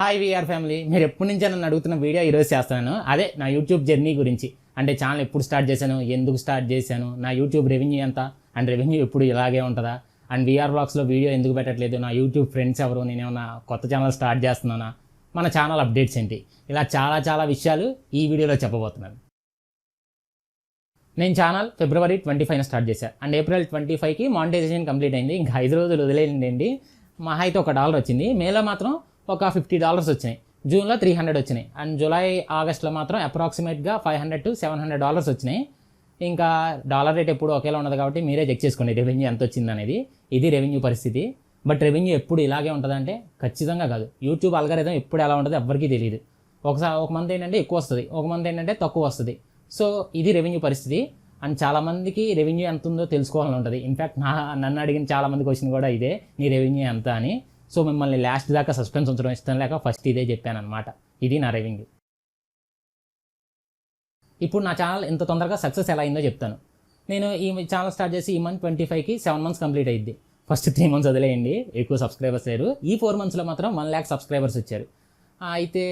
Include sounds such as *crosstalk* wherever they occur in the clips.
Hi VR family మీరు ఎప్పటి నుంచి నన్ను అడుగుతున్న వీడియో ఈరోజు చేస్తున్నాను. అదే నా యూట్యూబ్ జర్నీ గురించి. అంటే ఛానల్ ఎప్పుడు స్టార్ట్ చేశాను? ఎందుకు స్టార్ట్ చేశాను? నా యూట్యూబ్ రెవెన్యూ ఎంత? అండ్ రెవెన్యూ ఎప్పుడు ఇలాగే ఉంటుందా? అండ్ విఆర్ బ్లాగ్స్లో వీడియో ఎందుకు పెట్టట్లేదు? నా యూట్యూబ్ ఫ్రెండ్స్ ఎవరు? నేనేమన్నా కొత్త ఛానల్ స్టార్ట్ చేస్తున్నానా? మన ఛానల్ అప్డేట్స్ ఏంటి? ఇలా చాలా చాలా విషయాలు ఈ వీడియోలో చెప్పబోతున్నాను. నేను ఛానల్ ఫిబ్రవరి ట్వంటీ ఫైవ్న స్టార్ట్ చేశాను అండ్ ఏప్రిల్ ట్వంటీ ఫైవ్కి మానిటైజేషన్ కంప్లీట్ అయింది. ఇంకా ఐదు రోజులు వదిలేయండి. మా అయితే ఒక డాలర్ వచ్చింది. మేలో మాత్రం ఒక ఫిఫ్టీ డాలర్స్ వచ్చినాయి. జూన్లో త్రీ హండ్రెడ్ వచ్చినాయి. అండ్ జూలై ఆగస్ట్లో మాత్రం అప్రాక్సిమేట్గా five hundred to seven hundred dollars వచ్చినాయి. ఇంకా డాలర్ రేట్ ఎప్పుడు ఒకేలా ఉండదు కాబట్టి మీరే చెక్ చేసుకోండి రెవెన్యూ ఎంత వచ్చింది అనేది. ఇది రెవెన్యూ పరిస్థితి. బట్ రెవెన్యూ ఎప్పుడు ఇలాగే ఉంటుందంటే ఖచ్చితంగా కాదు. యూట్యూబ్ అల్గారిథం ఎప్పుడు ఎలా ఉంటుందో ఎవ్వరికీ తెలియదు. ఒకసారి ఒక మంత్ ఏంటంటే ఎక్కువ వస్తుంది. ఒక మంత్ ఏంటంటే తక్కువ వస్తుంది. సో ఇది రెవెన్యూ పరిస్థితి. అండ్ చాలామందికి రెవెన్యూ ఎంత ఉందో తెలుసుకోవాలని ఉంటుంది. ఇన్ఫ్యాక్ట్ నా నన్ను అడిగిన చాలామంది క్వశ్చన్ కూడా ఇదే. నీ రెవెన్యూ ఎంత అని. సో మిమ్మల్ని లాస్ట్ దాకా సస్పెన్స్ ఉంచడం ఇష్టం లేక ఫస్ట్ ఇదే చెప్పాను అనమాట ఇది నా రెవెన్యూ ఇప్పుడు నా ఛానల్ ఎంత తొందరగా సక్సెస్ ఎలా అయిందో చెప్తాను. నేను ఈ ఛానల్ స్టార్ట్ చేసి ఈ మంత్ ట్వంటీ ఫైవ్కి సెవెన్ మంత్స్ కంప్లీట్ అయ్యింది ఫస్ట్ త్రీ మంత్స్ వదిలేయండి ఎక్కువ సబ్స్క్రైబర్స్ లేరు. ఈ ఫోర్ మంత్స్లో మాత్రం వన్ ల్యాక్ సబ్స్క్రైబర్స్ వచ్చారు. అయితే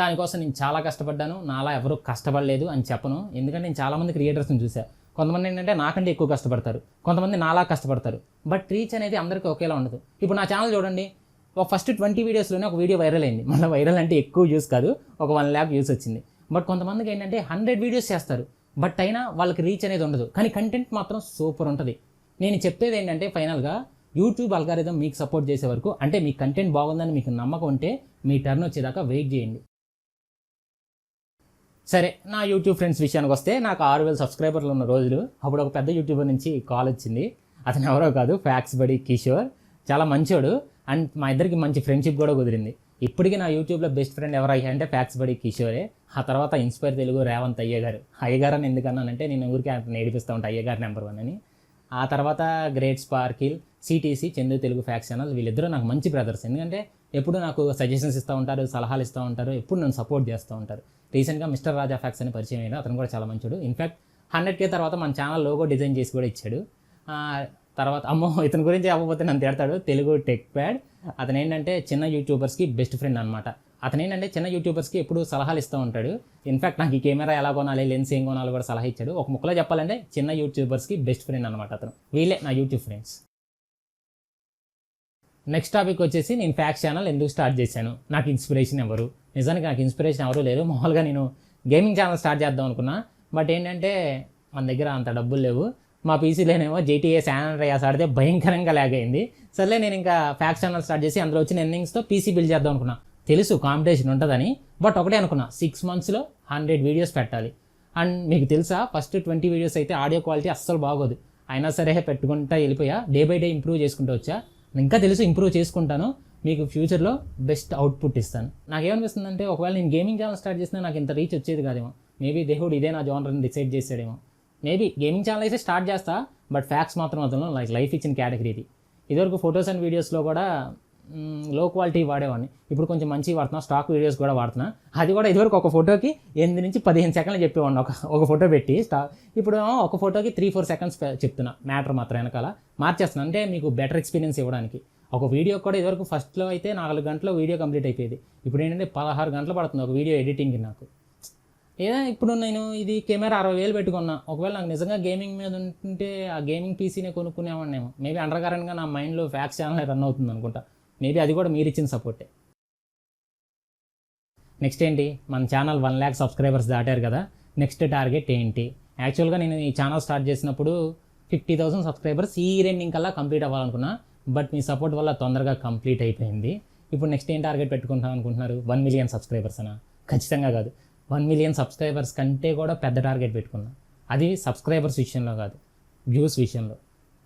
దానికోసం నేను చాలా కష్టపడ్డాను. నాలా ఎవరు కష్టపడలేదు అని చెప్పను. ఎందుకంటే నేను చాలామంది క్రియేటర్స్ని చూశాను కొంతమంది ఏంటంటే నాకంటే ఎక్కువ కష్టపడతారు. కొంతమంది నాలా కష్టపడతారు. బట్ రీచ్ అనేది అందరికీ ఒకేలా ఉండదు. ఇప్పుడు నా ఛానల్ చూడండి. ఒక ఫస్ట్ ట్వంటీ వీడియోస్లోనే ఒక వీడియో వైరల్ అయింది. మళ్ళీ వైరల్ అంటే ఎక్కువ వ్యూస్ కాదు. ఒక వన్ ల్యాక్ వ్యూస్ వచ్చింది. బట్ కొంతమందికి ఏంటంటే హండ్రెడ్ వీడియోస్ చేస్తారు. బట్ అయినా వాళ్ళకి రీచ్ అనేది ఉండదు. కానీ కంటెంట్ మాత్రం సూపర్ ఉంటుంది. నేను చెప్పేది ఏంటంటే ఫైనల్గా యూట్యూబ్ అల్గారిథం మీకు సపోర్ట్ చేసే వరకు అంటే మీ కంటెంట్ బాగుందని మీకు నమ్మకం ఉంటే మీ టర్న్ వచ్చేదాకా వెయిట్ చేయండి. సరే నా యూట్యూబ్ ఫ్రెండ్స్ విషయానికి వస్తే నాకు ఆరు వేల సబ్స్క్రైబర్లు ఉన్న రోజులు అప్పుడు ఒక పెద్ద యూట్యూబర్ నుంచి కాల్ వచ్చింది. అతను ఎవరో కాదు ఫ్యాక్స్ బడి కిషోర్. చాలా మంచోడు అండ్ మా ఇద్దరికి మంచి ఫ్రెండ్షిప్ కూడా కుదిరింది. ఇప్పటికీ నా యూట్యూబ్లో బెస్ట్ ఫ్రెండ్ ఎవరయ్యా అయ్యా అంటే ఫ్యాక్స్ బడి కిషోరే. ఆ తర్వాత ఇన్స్పైర్ తెలుగు రేవంత్ అయ్య గారు. అయ్య గారు అని ఎందుకన్నానంటే నేను ఊరికే అతను ఏడిపిస్తూ ఉంటాను అయ్య గారు నెంబర్ వన్ అని. ఆ తర్వాత great sparkle CTC Chandu Telugu facts channel వీళ్ళిద్దరూ నాకు మంచి బ్రదర్స్ ఎందుకంటే ఎప్పుడు నాకు సజెషన్స్ ఇస్తూ ఉంటారు సలహాలు ఇస్తూ ఉంటారు ఎప్పుడు నన్ను సపోర్ట్ చేస్తూ ఉంటారు. రీసెంట్గా మిస్టర్ రాజా ఫ్యాక్స్ అని పరిచయం అయ్యాడు అతను కూడా చాలా మంచోడు. ఇన్ఫ్యాక్ట్ హండ్రెడ్ కే తర్వాత మన ఛానల్ లోగో డిజైన్ చేసి కూడా ఇచ్చాడు. తర్వాత అమ్మో ఇతని గురించి అవ్వకపోతే నన్ను తిడతాడు. తెలుగు టెక్ ప్యాడ్ అతను ఏంటంటే చిన్న యూట్యూబర్స్కి బెస్ట్ ఫ్రెండ్ అనమాట అతను ఏంటంటే చిన్న యూట్యూబర్స్కి ఎప్పుడు సలహాలు ఇస్తూ ఉంటాడు. ఇన్ఫాక్ట్ నాకు ఈ కెమెరా ఎలా కొనాలి లెన్స్ ఏం కొనాలి కూడా సలహా ఇచ్చాడు. ఒక ముక్కలో చెప్పాలంటే చిన్న యూట్యూబర్స్కి బెస్ట్ ఫ్రెండ్ అనమాట అతను. వీళ్ళే నా యూట్యూబ్ ఫ్రెండ్స్ నెక్స్ట్ టాపిక్ వచ్చేసి నేను ఫ్యాక్స్ ఛానల్ ఎందుకు స్టార్ట్ చేశాను? నాకు ఇన్స్పిరేషన్ ఎవరు? నిజానికి నాకు ఇన్స్పిరేషన్ ఎవరు లేరు. మామూలుగా నేను గేమింగ్ ఛానల్ స్టార్ట్ చేద్దాం అనుకున్నా. బట్ ఏంటంటే మన దగ్గర అంత డబ్బులు లేవు. మా పీసీలోనేమో జేటీఏ శాన్ రేయాస్ ఆడితే భయంకరంగా ల్యాగ్ అయింది. సర్లే నేను ఇంకా ఫ్యాక్స్ ఛానల్ స్టార్ట్ చేసి అందులో వచ్చిన ఎన్నింగ్స్తో పీసీ బిల్డ్ చేద్దాం అనుకున్నా. తెలుసు కాంపిటీషన్ ఉంటుందని. బట్ ఒకటే అనుకున్నా సిక్స్ మంత్స్లో హండ్రెడ్ వీడియోస్ పెట్టాలి. అండ్ మీకు తెలుసా ఫస్ట్ ట్వంటీ వీడియోస్ అయితే ఆడియో క్వాలిటీ అస్సలు బాగోదు. అయినా సరే పెట్టుకుంటా వెళ్ళిపోయా. డే బై డే ఇంప్రూవ్ చేసుకుంటూ వచ్చా. ఇంకా తెలుసు ఇంప్రూవ్ చేసుకుంటాను. మీకు ఫ్యూచర్లో బెస్ట్ అవుట్పుట్ ఇస్తాను. నాకేమనిపిస్తుంది అంటే ఒకవేళ నేను గేమింగ్ ఛానల్ స్టార్ట్ చేసినా నాకు ఇంత రీచ్ వచ్చేది కాదేమో. మేబీ దేవుడు ఇదే నా జానర్ని డిసైడ్ చేసాడేమో మేబీ గేమింగ్ ఛానల్ అయితే స్టార్ట్ చేస్తా బట్ ఫ్యాక్స్ మాత్రం అతను లైక్ లైఫ్ ఇచ్చిన కేటగిరీది ఇదివరకు ఫొటోస్ అండ్ వీడియోస్లో కూడా లో క్వాలిటీ వాడేవాడిని. ఇప్పుడు కొంచెం మంచి వాడుతున్నా స్టాక్ వీడియోస్ కూడా వాడుతున్నా. అది కూడా ఇదివరకు ఒక ఫోటోకి ఎనిమిది నుంచి పదిహేను సెకండ్లు చెప్పేవాడిని. ఒక ఒక ఫోటో పెట్టి స్టా ఇప్పుడు ఒక ఫోటోకి త్రీ ఫోర్ సెకండ్స్ చెప్తున్నా. మ్యాటర్ మాత్రం వెనకాల. మార్చేస్తున్నా. అంటే మీకు బెటర్ ఎక్స్పీరియన్స్ ఇవ్వడానికి. ఒక వీడియో కూడా ఇదివరకు ఫస్ట్లో అయితే నాలుగు గంటల వీడియో కంప్లీట్ అయిపోయేది. ఇప్పుడు ఏంటంటే పదహారు గంటలు పడుతుంది ఒక వీడియో ఎడిటింగ్కి నాకు. ఏదో ఇప్పుడు నేను ఇది కెమెరా అరవై వేలు పెట్టుకున్నా. ఒకవేళ నాకు నిజంగా గేమింగ్ మీద ఉంటుంటే ఆ గేమింగ్ పీసీనే కొనుక్కునేవాడినేమో. మేబీ అండర్ కరెంట్గా నా మైండ్లో ఫ్యాక్స్ ఛానల్ రన్ అవుతుంది అనుకుంటా. మేబీ అది కూడా మీరు ఇచ్చిన సపోర్టే నెక్స్ట్ ఏంటి? మన ఛానల్ వన్ ల్యాక్ సబ్స్క్రైబర్స్ దాటారు కదా. నెక్స్ట్ టార్గెట్ ఏంటి? యాక్చువల్గా నేను ఈ ఛానల్ స్టార్ట్ చేసినప్పుడు ఫిఫ్టీ థౌసండ్ సబ్స్క్రైబర్స్ ఈ రెండింగ్ కల్లా కంప్లీట్ అవ్వాలనుకున్నా బట్ మీ సపోర్ట్ వల్ల తొందరగా కంప్లీట్ అయిపోయింది. ఇప్పుడు నెక్స్ట్ ఏం టార్గెట్ పెట్టుకుంటాం అనుకుంటున్నారు? వన్ మిలియన్ సబ్స్క్రైబర్స్ అనా? ఖచ్చితంగా కాదు. వన్ మిలియన్ సబ్స్క్రైబర్స్ కంటే కూడా పెద్ద టార్గెట్ పెట్టుకున్నా. అది సబ్స్క్రైబర్స్ విషయంలో కాదు. వ్యూస్ విషయంలో.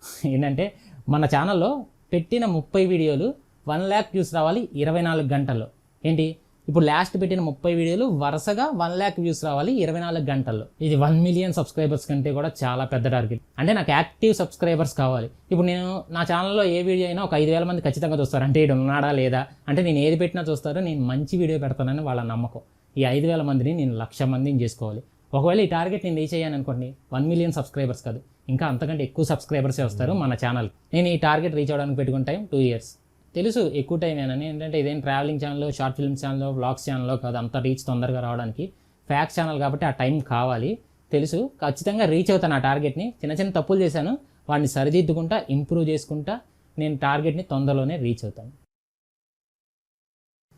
*laughs* ఏంటంటే మన ఛానల్లో పెట్టిన ముప్పై వీడియోలు వన్ ల్యాక్ వ్యూస్ రావాలి ఇరవై నాలుగు గంటల్లో. ఏంటి? ఇప్పుడు లాస్ట్ పెట్టిన ముప్పై వీడియోలు వరుసగా వన్ ల్యాక్ వ్యూస్ రావాలి ఇరవై నాలుగు గంటల్లో. ఇది వన్ మిలియన్ సబ్స్క్రైబర్స్ కంటే కూడా చాలా పెద్ద టార్గెట్. అంటే నాకు యాక్టివ్ సబ్స్క్రైబర్స్ కావాలి. ఇప్పుడు నేను నా ఛానల్లో ఏ వీడియో అయినా ఒక ఐదు వేల మంది ఖచ్చితంగా చూస్తారు. అంటే ఇడు ఉన్నాడా లేదా? అంటే నేను ఏది పెట్టినా చూస్తారు. నేను మంచి వీడియో పెడతానని వాళ్ళ నమ్మకం. ఈ ఐదు వేల మందిని నేను లక్ష మందిని చేసుకోవాలి. ఒకవేళ ఈ టార్గెట్ నేను రీచ్ అయ్యాను అనుకోండి వన్ మిలియన్ సబ్స్క్రైబర్స్ కాదు. ఇంకా అంతకంటే ఎక్కువ సబ్స్క్రైబర్సే వస్తారు మన ఛానల్. నేను ఈ టార్గెట్ రీచ్ అవ్వడానికి పెట్టుకున్న టైం టూ ఇయర్స్. తెలుసు ఎక్కువ టైం ఏనని. ఏంటంటే ఇదేం travelling channel short film channel vlogs ఛానల్లో కాదు అంత రీచ్ తొందరగా రావడానికి. ఫ్యాక్స్ ఛానల్ కాబట్టి ఆ టైం కావాలి. తెలుసు. ఖచ్చితంగా రీచ్ అవుతాను ఆ టార్గెట్ని చిన్న చిన్న తప్పులు చేశాను. వాడిని సరిదిద్దుకుంటా ఇంప్రూవ్ చేసుకుంటా నేను టార్గెట్ని తొందరలోనే రీచ్ అవుతాను.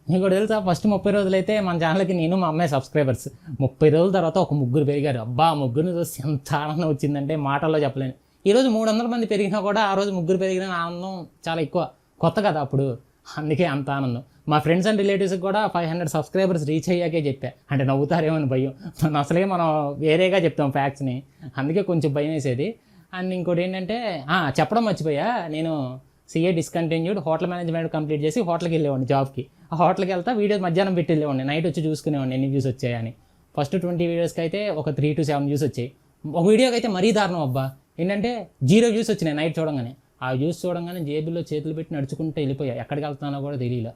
మీకు కూడా తెలుసా? ఫస్ట్ ముప్పై రోజులైతే మన ఛానల్కి నేను మా అమ్మాయి సబ్స్క్రైబర్స్ ముప్పై రోజుల తర్వాత ఒక ముగ్గురు పెరిగారు. అబ్బా ముగ్గురిని చూసి ఎంత ఆనందం వచ్చిందంటే మాటల్లో చెప్పలేను. ఈరోజు మూడు వందల మంది పెరిగినా కూడా ఆ రోజు ముగ్గురు పెరిగిన ఆనందం చాలా ఎక్కువ. కొత్త కదా అప్పుడు. అందుకే అంత ఆనందం. మా ఫ్రెండ్స్ అండ్ రిలేటివ్స్కి కూడా ఫైవ్ హండ్రెడ్ సబ్స్క్రైబర్స్ రీచ్ అయ్యాకే చెప్పా. అంటే నవ్వుతారేమో అని భయం. మనం అసలే మనం వేరేగా చెప్తాం ఫ్యాక్ట్స్ని అందుకే కొంచెం భయం వేసేది. అండ్ ఇంకోటి ఏంటంటే చెప్పడం మర్చిపోయా. నేను CA discontinued hotel management complete చేసి హోటల్కి వెళ్ళేవాడిని జాబ్కి ఆ హోటల్కి వెళ్తా వీడియోస్ మధ్యాహ్నం పెట్టి వెళ్ళేవాడిని. నైట్ వచ్చి చూసుకునేవాడిని ఎన్ని వ్యూస్ వచ్చాయని. ఫస్ట్ ట్వంటీ వీడియోస్కి అయితే ఒక త్రీ టు సెవెన్ వ్యూస్ వచ్చాయి. ఒక వీడియోకి అయితే మరీ దారుణం అబ్బా. ఏంటంటే జీరో వ్యూస్ వచ్చినాయి నైట్ చూడంగానే. ఆ జ్యూస్ చూడంగానే జేబులో చేతులు పెట్టి నడుచుకుంటూ వెళ్ళిపోయా. ఎక్కడికి వెళ్తానో కూడా తెలియలే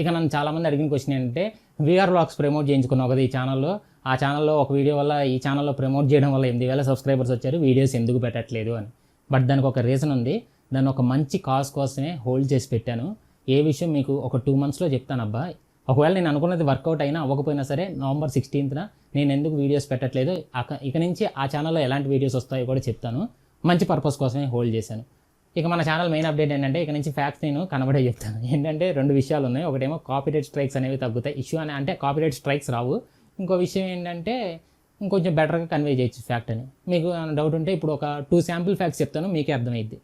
ఇక నన్ను చాలామంది అడిగిన క్వశ్చన్ ఏంటంటే వీఆర్ బ్లాగ్స్ ప్రమోట్ చేయించుకున్నావు కదా ఈ ఛానల్లో. ఆ ఛానల్లో ఒక వీడియో వల్ల ఈ ఛానల్లో ప్రమోట్ చేయడం వల్ల ఎనిమిది వేల సబ్స్క్రైబర్స్ వచ్చారు. వీడియోస్ ఎందుకు పెట్టట్లేదు అని. బట్ దానికి ఒక రీజన్ ఉంది. దాన్ని ఒక మంచి కాజ్ కోసమే హోల్డ్ చేసి పెట్టాను. ఏ విషయం మీకు ఒక టూ మంత్స్లో చెప్తాను అబ్బా ఒకవేళ నేను అనుకున్నది వర్కౌట్ అయినా అవ్వకపోయినా సరే నవంబర్ సిక్స్టీన్త్న నేను ఎందుకు వీడియోస్ పెట్టట్లేదు? ఇక నుంచి ఆ ఛానల్లో ఎలాంటి వీడియోస్ వస్తాయో కూడా చెప్తాను. మంచి పర్పస్ కోసమే హోల్డ్ చేశాను. ఇక మన ఛానల్ మెయిన్ అప్డేట్ ఏంటంటే ఇక నుంచి ఫ్యాక్ట్స్ నేను కనబడే చెప్తాను. ఏంటంటే రెండు విషయాలు ఉన్నాయి. ఒకటేమో కాపీరేట్ స్ట్రైక్స్ అనేవి తగ్గుతాయి. ఇష్యూ అని అంటే కాపీరేట్ స్ట్రైక్స్ రావు. ఇంకో విషయం ఏంటంటే ఇంకొంచెం బెటర్గా కన్వే చేయొచ్చు ఫ్యాక్ట్ అని. మీకు డౌట్ ఉంటే ఇప్పుడు ఒక టూ శాంపుల్ ఫ్యాక్ట్స్ చెప్తాను మీకే అర్థమైద్ది.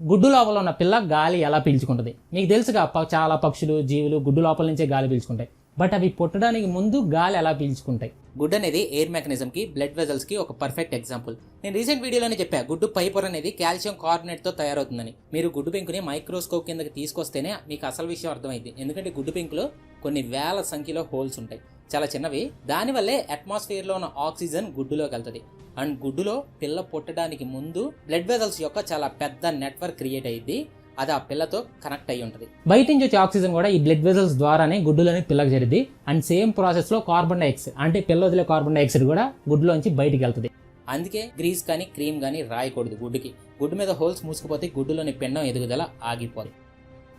గుడ్డు లోపల ఉన్న పిల్ల గాలి ఎలా పీల్చుకుంటుంది? మీకు తెలుసుగా చాలా పక్షులు జీవులు గుడ్డు లోపల నుంచే గాలి పీల్చుకుంటాయి. బట్ అవి పుట్టడానికి ముందు గాలి ఎలా పీల్చుకుంటాయి? గుడ్ అనేది ఎయిర్ మెకానిజం కి బ్లడ్ వెజల్స్కి ఒక పర్ఫెక్ట్ ఎగ్జాంపుల్ నేను రీసెంట్ వీడియోలోనే చెప్పా గుడ్డు పైపొర అనేది కాల్షియం కార్బోనేట్తో తయారవుతుందని. మీరు గుడ్డు పెంకుని మైక్రోస్కోప్ కిందకి తీసుకొస్తేనే మీకు అసలు విషయం అర్థమైంది ఎందుకంటే గుడ్డు పెంకులో కొన్ని వేల సంఖ్యలో హోల్స్ ఉంటాయి. చాలా చిన్నవి. దానివల్లే అట్మాస్ఫియర్లో ఉన్న ఆక్సిజన్ గుడ్డులోకి వెళ్తుంది. అండ్ గుడ్డులో పిల్ల పుట్టడానికి ముందు బ్లడ్ వెజల్స్ యొక్క చాలా పెద్ద నెట్వర్క్ క్రియేట్ అయ్యింది అది ఆ పిల్లతో కనెక్ట్ అయి ఉంటుంది. బయట నుంచి వచ్చే ఆక్సిజన్ కూడా ఈ బ్లడ్ వెజల్స్ ద్వారానే గుడ్డులోని పిల్లకి జరిగింది అండ్ సేమ్ ప్రాసెస్లో కార్బన్ డైఆక్సైడ్ అంటే పిల్ల వదిలే కార్బన్ డైఆక్సైడ్ కూడా గుడ్డులోంచి బయటికి వెళ్తుంది. అందుకే గ్రీస్ కానీ క్రీమ్ కానీ రాయకూడదు గుడ్డుకి. గుడ్డు మీద హోల్స్ మూసుకుపోతే గుడ్డులోని పిండం ఎదుగుదల ఆగిపోదు.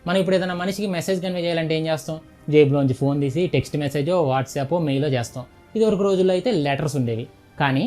మనం ఇప్పుడు ఏదైనా మనిషికి మెసేజ్ కన్వే చేయాలంటే ఏం చేస్తాం? జేబులోంచి ఫోన్ తీసి టెక్స్ట్ మెసేజో వాట్సాప్ మెయిలో చేస్తాం. ఇది వరకు రోజుల్లో అయితే లెటర్స్ ఉండేవి. కానీ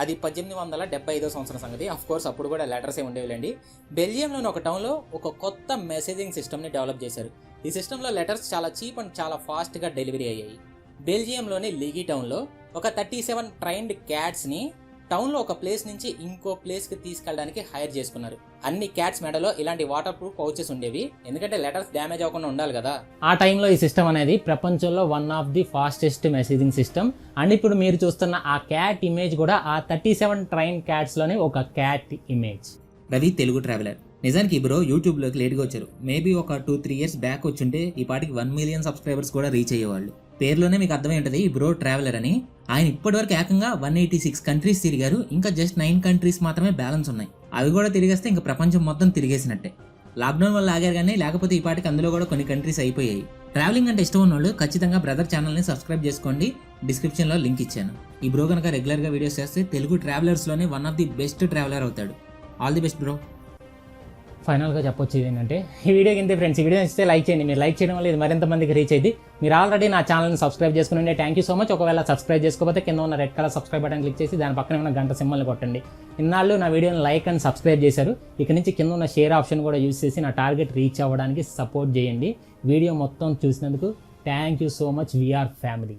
అది పద్దెనిమిది వందల డెబ్బై ఐదో సంవత్సరం సంగతి. అఫ్ కోర్స్ అప్పుడు కూడా లెటర్స్ ఏ ఉండేవిలేండి. బెల్జియంలోని ఒక టౌన్లో ఒక కొత్త మెసేజింగ్ సిస్టమ్ని డెవలప్ చేశారు. ఈ సిస్టంలో లెటర్స్ చాలా చీప్ అండ్ చాలా ఫాస్ట్గా డెలివరీ అయ్యాయి. బెల్జియంలోని లిగి టౌన్లో ఒక థర్టీ సెవెన్ ట్రైన్డ్ క్యాట్స్ని టౌన్లో ఒక ప్లేస్ నుంచి ఇంకో ప్లేస్కి తీసుకెళ్ళడానికి హైర్ చేసుకున్నారు. అన్ని క్యాట్స్ మెడలో ఇలాంటి వాటర్ ప్రూఫ్ పౌచెస్ ఉండేవి. ఎందుకంటే లెటర్స్ డ్యామేజ్ అవ్వకుండా ఉండాలి కదా. ఆ టైంలో ఈ సిస్టమ్ అనేది ప్రపంచంలో one of the fastest messaging system. And ఇప్పుడు మీరు చూస్తున్న ఆ క్యాట్ ఇమేజ్ కూడా ఆ థర్టీ సెవెన్ ట్రైన్ క్యాట్స్లోనే ఒక cat image. Ravi Telugu traveller. నిజానికి బ్రో యూట్యూబ్లోకి లేట్గా వచ్చారు. మేబీ ఒక టూ త్రీ ఇయర్స్ బ్యాక్ వచ్చుంటే ఈ పాటికి వన్ మిలియన్ సబ్స్క్రైబర్స్ కూడా రీచ్ అయ్యేవాళ్ళు. పేరులోనే మీకు అర్థమై ఉంటుంది ఈ బ్రో ట్రావెలర్ అని. ఆయన ఇప్పటివరకు ఏకంగా వన్ ఎయిటీ సిక్స్ కంట్రీస్ తిరిగారు ఇంకా జస్ట్ నైన్ కంట్రీస్ మాత్రమే బ్యాలెన్స్ ఉన్నాయి. అవి కూడా తిరిగేస్తే ఇంకా ప్రపంచం మొత్తం తిరిగేసినట్టే. లాక్డౌన్ వల్ల ఆగారు కానీ లేకపోతే ఈ పాటికి అందులో కూడా కొన్ని కంట్రీస్ అయిపోయాయి. ట్రావెలింగ్ అంటే ఇష్టం ఉన్న వాళ్ళు ఖచ్చితంగా బ్రదర్ ఛానల్ని సబ్స్క్రైబ్ చేసుకోండి. డిస్క్రిప్షన్లో లింక్ ఇచ్చాను. ఈ బ్రో కనుక రెగ్యులర్గా వీడియోస్ చేస్తే Telugu ట్రావెలర్స్లోనే one of the best traveller అవుతాడు. ఆల్ ది బెస్ట్ బ్రో ఫైనల్గా చెప్పొచ్చు ఏంటంటే ఈ వీడియోకి ఇంతే ఫ్రెండ్స్ ఈ వీడియో నచ్చితే లైక్ చేయండి. మీరు లైక్ చేయడం వల్ల ఇది మరింత మందికి రీచ్ అయింది మీరు ఆల్రెడీ నా ఛానల్ని సబ్స్క్రైబ్ చేసుకుని థ్యాంక్ యూ సో మచ్ ఒకవేళ సబ్స్క్రైబ్ చేసుకోకపోతే కింద ఉన్న red colour subscribe button click చేసి దాని పక్కన ఉన్న గంట సింబల్ని కొట్టండి. ఇన్నాళ్ళు నా వీడియోని లైక్ అండ్ సబ్స్క్రైబ్ చేశారు. ఇక నుంచి కింద ఉన్న షేర్ ఆప్షన్ కూడా యూస్ చేసి నా టార్గెట్ రీచ్ అవ్వడానికి సపోర్ట్ చేయండి. వీడియో మొత్తం చూసినందుకు thank you so much VR family